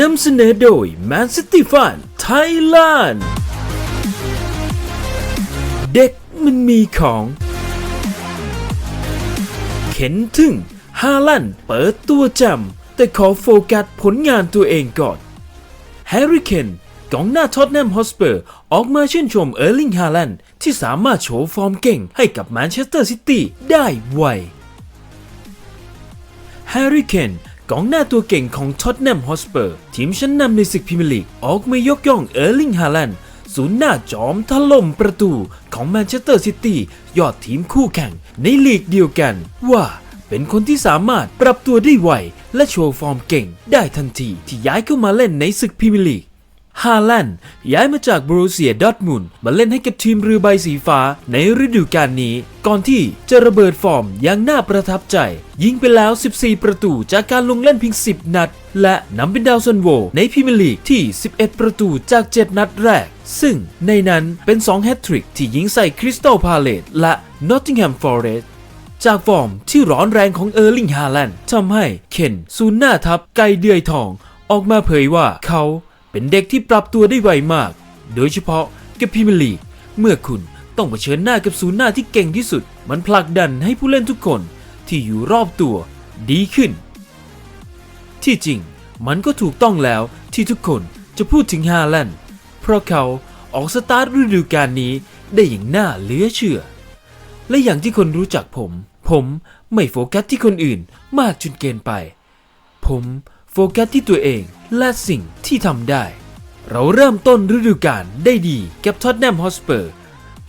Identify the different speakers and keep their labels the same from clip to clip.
Speaker 1: นำเสนอโดย Man City Fan Thailand เด็กมันมีของ เข็นทึ่งฮาลันเปิดตัวจำแต่ขอโฟกัสผลงานตัวเองก่อนแฮร์รี่เคนกองหน้าท็อตแนมฮอสเปอร์ออกมาชื่นชมเออร์ลิงฮาลันที่สามารถโชว์ฟอร์มเก่งให้กับแมนเชสเตอร์ซิตี้ได้ไวแฮร์รี่เคน กองหน้าตัวเก่งของท็อตแนมฮอสเปอร์ ทีมชั้นนำในศึกพรีเมียร์ลีก ออกมายกย่องเออร์ลิงฮาลันด์ศูนย์หน้าจอมถล่มประตูของแมนเชสเตอร์ซิตี้ยอดทีมคู่แข่งในลีกเดียวกัน ว่าเป็นคนที่สามารถปรับตัวได้ไว และโชว์ฟอร์มเก่งได้ทันทีที่ย้ายเข้ามาเล่นในศึกพรีเมียร์ลีก ฮาลันด์ย้ายมาจากบรูเซียดอทมุนมาเล่นให้กับทีมเรือใบสีฟ้าในฤดูกาลนี้ ก่อนที่จะระเบิดฟอร์มอย่างน่าประทับใจ ยิงไปแล้ว 14 ประตูจากการลงเล่นเพียง 10 นัด และนำเป็นดาวซันโวในพรีเมียร์ลีกที่ 11 ประตูจาก 7 นัดแรก ซึ่งในนั้นเป็น 2 แฮตทริกที่ยิงใส่คริสตัลพาเลตและนอตติงแฮมฟอเรสต์จากฟอร์มที่ร้อนแรงของเออร์ลิงฮาแลนด์ทำให้เคนซูนหน้าทัพไกเดือยทอง ออกมาเผยว่าเขา เป็นเด็กที่ปรับตัวได้ไวมาก โดยเฉพาะกับพรีเมียร์ลีเมื่อคุณต้องเผชิญหน้ากับศูนย์หน้าที่เก่งที่สุด มันผลักดันให้ผู้เล่นทุกคนที่อยู่รอบตัวดีขึ้น ที่จริงมันก็ถูกต้องแล้วที่ทุกคนจะพูดถึงฮาแลนด์เพราะเขาออกสตาร์ทฤดูกาลนี้ได้อย่างน่าเหลือเชื่อ และอย่างที่คนรู้จักผม ผมไม่โฟกัสที่คนอื่นมากจนเกินไป ผม โฟกัสที่ตัวเองและสิ่งที่ทำได้ เราเริ่มต้นฤดูกาลได้ดีกับท็อตแนมฮอสเปอร์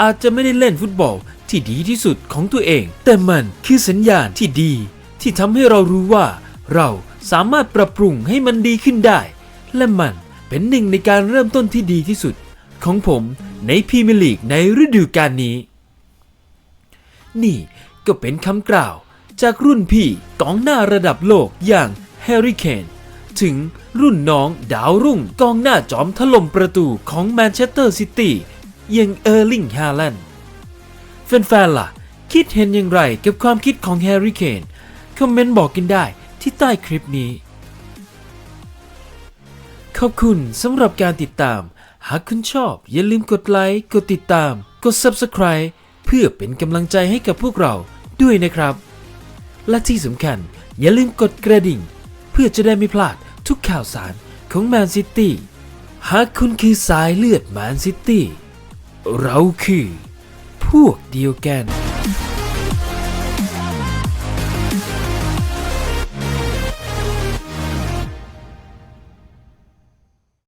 Speaker 1: อาจจะไม่ได้เล่นฟุตบอลที่ดีที่สุดของตัวเอง แต่มันคือสัญญาณที่ดี ที่ทำให้เรารู้ว่า เราสามารถปรับปรุงให้มันดีขึ้นได้ และมันเป็นหนึ่งในการเริ่มต้นที่ดีที่สุด ของผมในพรีเมียร์ลีกในฤดูกาลนี้ นี่ก็เป็นคำกล่าว จากรุ่นพี่กองหน้าระดับโลกอย่างแฮร์รี่เคน ถึงรุ่นน้องดาวรุ่งกองหน้าจอมถล่มประตูของแมนเชสเตอร์ซิตี้ย่างเออร์ลิงฮาแลนด์แฟนๆล่ะ คิดเห็นอย่างไรกับความคิดของแฮร์รี่เคนคอมเมนต์บอกกันได้ที่ใต้คลิปนี้ ขอบคุณสำหรับการติดตาม หากคุณชอบอย่าลืมกดไลค์ กดติดตาม กด Subscribe เพื่อเป็นกำลังใจให้กับพวกเราด้วยนะครับ และที่สำคัญอย่าลืมกดกระดิ่ง เพื่อจะได้ไม่พลาด ทุกข่าวสารของแมนซิตี้ หากคุณคือสายเลือดแมนซิตี้ เราคือพวกเดียวกัน